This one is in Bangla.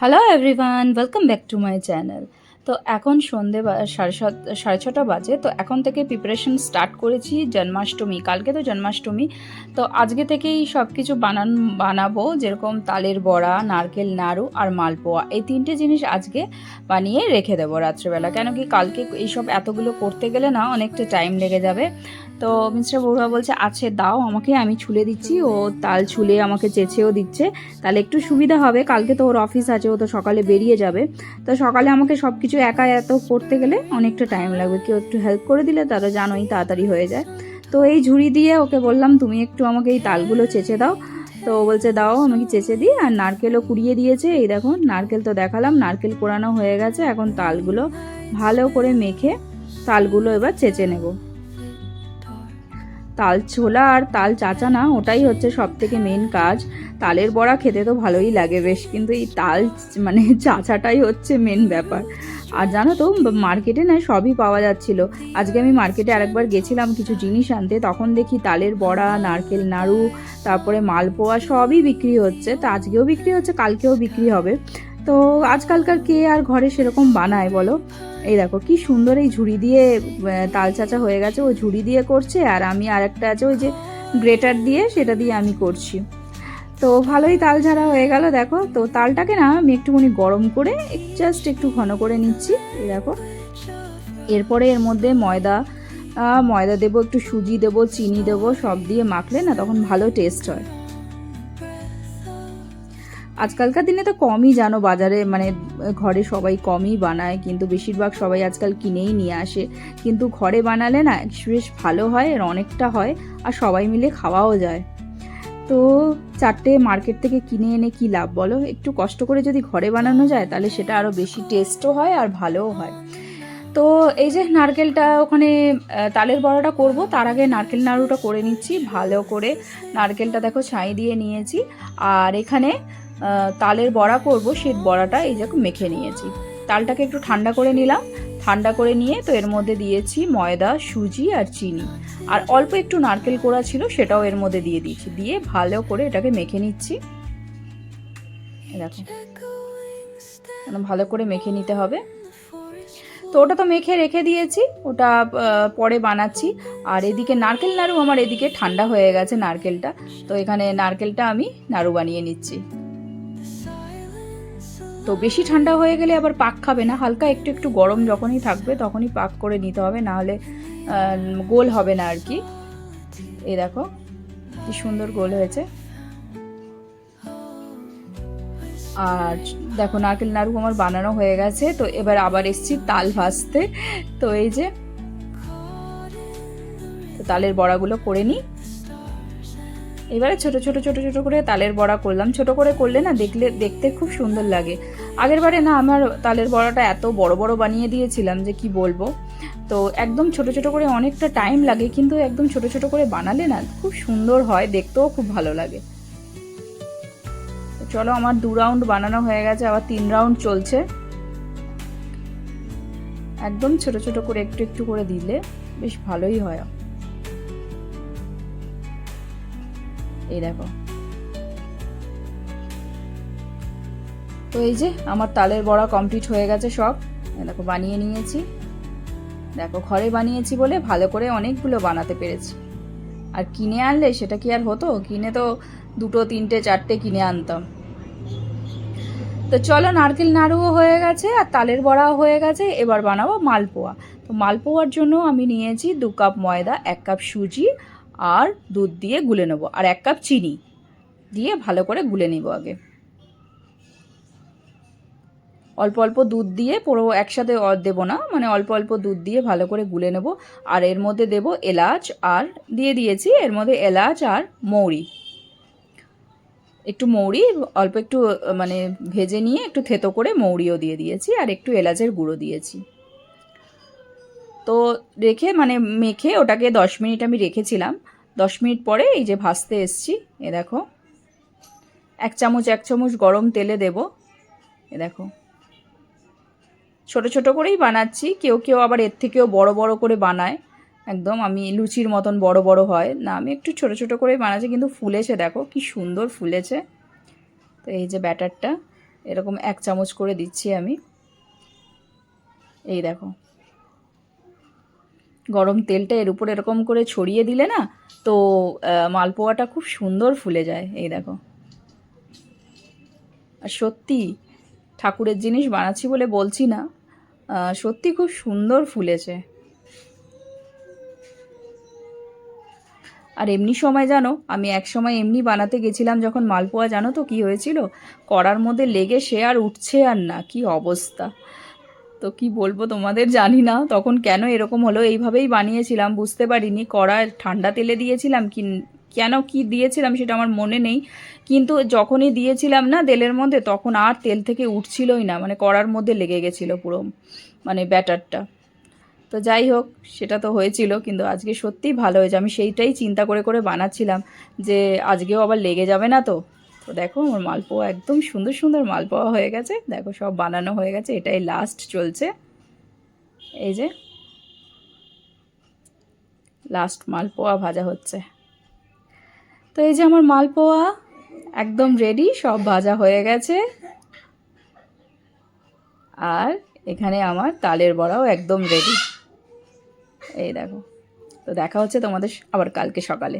Hello everyone welcome back to my channel তো এখন সন্ধে সাড়ে সাত, সাড়ে ছটা বাজে, তো এখন থেকে প্রিপারেশন স্টার্ট করেছি জন্মাষ্টমী। কালকে তো জন্মাষ্টমী। তো আজকে থেকেই সব কিছু বানান, বানাবো, যেরকম তালের বড়া, নারকেল নাড়ু আর মালপোয়া। এই তিনটে জিনিস আজকে বানিয়ে রেখে দেবো রাত্রেবেলা। কেন কি কালকে এইসব এতগুলো করতে গেলে না অনেকটা টাইম লেগে যাবে। তো মিস্টার বড়ুয়া বলছে আছে দাও আমাকে, আমি ছুলে দিচ্ছি, ও তাল ছুলে আমাকে চেঁচেও দিচ্ছে। তাহলে একটু সুবিধা হবে, কালকে তো ওর অফিস আছে, ও তো সকালে বেরিয়ে যাবে। তো সকালে আমাকে সব কিছু একা এত করতে গেলে অনেকটা টাইম লাগবে। কেউ একটু হেল্প করে দিলে তারা জানোই তাড়াতাড়ি হয়ে যায়। তো এই ঝুড়ি দিয়ে ওকে বললাম, তুমি একটু আমাকে এই তালগুলো চেঁচে দাও। তো ও বলছে, দাও আমাকে চেঁচে দিই? আর নারকেলও কুড়িয়ে দিয়েছে। এই দেখো, নারকেল তো দেখালাম, নারকেল কোরানো হয়ে গেছে। এখন তালগুলো ভালো করে মেখে তালগুলো এবার চেঁচে নেব। তাল ছোলা আর তাল চাচা না ওটাই হচ্ছে সব থেকে মেন কাজ। তালের বড়া খেতে তো ভালোই লাগে বেশ, কিন্তু এই তাল মানে চাচাটাই হচ্ছে মেন ব্যাপার। আর জানো তো মার্কেটে না সবই পাওয়া যাচ্ছিল। আজকে আমি মার্কেটে আরেকবার গেছিলাম কিছু জিনিস আনতে, তখন দেখি তালের বড়া, নারকেল নাড়ু, তারপরে মালপোয়া সবই বিক্রি হচ্ছে। তা আজকেও বিক্রি হচ্ছে, কালকেও বিক্রি হবে। তো আজকালকার কে আর ঘরে সেরকম বানায় বলো? এই দেখো, কি সুন্দর এই ঝুড়ি দিয়ে তাল চাচা হয়ে গেছে, ও ঝুড়ি দিয়ে করছে, আর আমি আর একটা আছে, ওই যে গ্রেটার দিয়ে, সেটা দিয়ে আমি করছি। তো ভালোই তাল ঝাড়া হয়ে গেল, দেখো। তো তালটাকে না, আমি একটুখানি গরম করে জাস্ট একটু ঘন করে নিচ্ছি, এই দেখো। এরপরে এর মধ্যে ময়দা ময়দা দেবো, একটু সুজি দেবো, চিনি দেবো, সব দিয়ে মাখলে না তখন ভালো টেস্ট হয়। আজকালকার দিনে তো কমই জানো বাজারে মানে ঘরে সবাই কমই বানায়, কিন্তু বেশিরভাগ সবাই আজকাল কিনেই নিয়ে আসে। কিন্তু ঘরে বানালে না বেশ ভালো হয়, আর অনেকটা হয়, আর সবাই মিলে খাওয়াও যায়। তো চারটে মার্কেট থেকে কিনে এনে কি লাভ বলো? একটু কষ্ট করে যদি ঘরে বানানো যায়, তাহলে সেটা আরও বেশি টেস্টও হয় আর ভালোও হয়। তো এই যে নারকেলটা ওখানে তালের বড়াটা করব, তার আগে নারকেল নাড়ুটা করে নিচ্ছি, ভালো করে। নারকেলটা দেখো ছাই দিয়ে নিয়েছি, আর এখানে তালের বড়া করব, সেই বড়াটা এই দেখো মেখে নিয়েছি। তালটাকে একটু ঠান্ডা করে নিলাম। ঠান্ডা করে নিয়ে তো এর মধ্যে দিয়েছি ময়দা, সুজি আর চিনি। আর অল্প একটু নারকেল কোড়া ছিল সেটাও এর মধ্যে দিয়ে দিয়েছি। দিয়ে ভালো করে এটাকে মেখে নিচ্ছি। দেখো। ভালো করে মেখে নিতে হবে। তো ওটা তো মেখে রেখে দিয়েছি। ওটা পরে বানাচ্ছি। আর এদিকে নারকেল নাড়ু আমার এদিকে ঠান্ডা হয়ে গেছে নারকেলটা। তো এখানে নারকেলটা আমি নাড়ু বানিয়ে নিচ্ছি। তো বেশি ঠান্ডা হয়ে গেলে আবার পাক খাবে না। হালকা একটু একটু গরম যখনই থাকবে তখনই পাক করে নিতে হবে নাহলে আহ, গোল হবে না আর কি। এই দেখো কি সুন্দর গোল হয়েছে। আর দেখো নারকেল নাড়ু আমার বানানো হয়ে গেছে। তো এবার আবার এসছি তাল ভাজতে। তো এই যে তালের বড়াগুলো করে নিই। এবারে ছোট ছোট ছোট ছোট করে তালের বড়া করলাম। ছোট করে করলে না দেখলে, দেখতে খুব সুন্দর লাগে। আগের বারে না আমার তালের বড়াটা এত বড় বড় বানিয়ে দিয়েছিলাম যে কি বলব? তো একদম ছোট ছোট করে অনেকটা টাইম লাগে, কিন্তু একদম ছোট ছোট করে বানালে না খুব সুন্দর হয়, দেখতেও খুব ভালো লাগে। চলো আমার দু রাউন্ড বানানো হয়ে গেছে, আবার তিন রাউন্ড চলছে। একদম ছোট ছোট করে একটু একটু করে দিলে বেশ ভালোই হয়। এই দেখো। তো এই যে আমার তালের বড়া কমপ্লিট হয়ে গেছে সব। দেখো, বানিয়ে নিয়েছি। দেখো, ঘরে বানিয়েছি বলে ভালো করে অনেকগুলো বানাতে পেরেছি। আর কিনে আনলে সেটা কি আর হতো? কিনে তো দুটো, তিনটে, চারটে কিনে আনতাম। তো চলো, নারকেল নাড়ুও হয়ে গেছে আর তালের বড়াও হয়ে গেছে। এবার বানাবো মালপোয়া। তো মালপোয়ার জন্য আমি নিয়েছি দু কাপ ময়দা, এক কাপ সুজি আর দুধ দিয়ে গুলে নেব। আর এক কাপ চিনি দিয়ে ভালো করে গুলে নেব আগে। অল্প অল্প দুধ দিয়ে পুরো একসাথে দেবো না মানে অল্প অল্প দুধ দিয়ে ভালো করে গুলে নেব। আর এর মধ্যে দেব এলাচ আর দিয়ে দিয়েছি, এর মধ্যে এলাচ আর মৌরি। একটু মৌরি, অল্প একটু মানে ভেজে নিয়ে একটু থেতো করে মৌরিও দিয়ে দিয়েছি, আর একটু এলাচের গুঁড়ো দিয়েছি। তো রেখে মানে মেখে ওটাকে দশ মিনিট আমি রেখেছিলাম। দশ মিনিট পরে এই যে ভাজতে এসছি, এ দেখো। এক চামচ এক চামচ গরম তেলে দেব। এ দেখো। ছোট ছোট করেই বানাচ্ছি। কেউ কেউ আবার এর থেকেও বড় বড় করে বানায়। একদম আমি লুচির মতন বড় বড় হয়। না, আমি একটু ছোট ছোট করেই বানাচ্ছি, কিন্তু ফুলেছে, দেখো কি সুন্দর ফুলেছে। তো এই যে ব্যাটারটা, এরকম এক চামচ করে দিচ্ছি আমি। এই দেখো। গরম তেলটা এর উপর এরকম করে ছড়িয়ে দিলে না, তো মালপোয়াটা খুব সুন্দর ফুলে যায়, এই দেখো। আর সত্যি, ঠাকুরের জিনিস বানাচ্ছি বলে বলছি না সত্যি খুব সুন্দর ফুলেছে। আর এমনি সময় জানো, আমি এক সময় এমনি বানাতে গেছিলাম যখন মালপোয়া, জানো তো কি হয়েছিল? কড়ার মধ্যে লেগে সে আর উঠছে আর না, কি অবস্থা। তো কি বলব তোমাদের জানি না। তখন কেন এরকম হলো? এইভাবেই বানিয়েছিলাম, বুঝতে পারিনি। কড়া ঠান্ডা তেলে দিয়েছিলাম কি কেন কি দিয়েছিলাম সেটা আমার মনে নেই। কিন্তু যখনই দিয়েছিলাম না তেলের মধ্যে, তখন আর তেল থেকে উঠছিলই না। মানে কড়ার মধ্যে লেগে গেছিল পুরো মানে ব্যাটারটা। তো যাই হোক, সেটা তো হয়েছিল। কিন্তু আজকে সত্যিই ভালো হয়েছে। আমি সেইটাই চিন্তা করে করে বানাচ্ছিলাম যে, আজকেও আবার লেগে যাবে না তো? তো দেখো আমার মালপোয়া একদম সুন্দর সুন্দর মালপোয়া হয়ে গেছে। দেখো সব বানানো হয়ে গেছে, এটাই লাস্ট চলছে। এই যে লাস্ট মালপোয়া ভাজা হচ্ছে। তো এই যে আমার মালপোয়া একদম রেডি সব ভাজা হয়ে গেছে। আর এখানে আমার তালের বড়াও একদম রেডি এই দেখো, তো দেখা হচ্ছে তোমাদের আবার কালকে সকালে।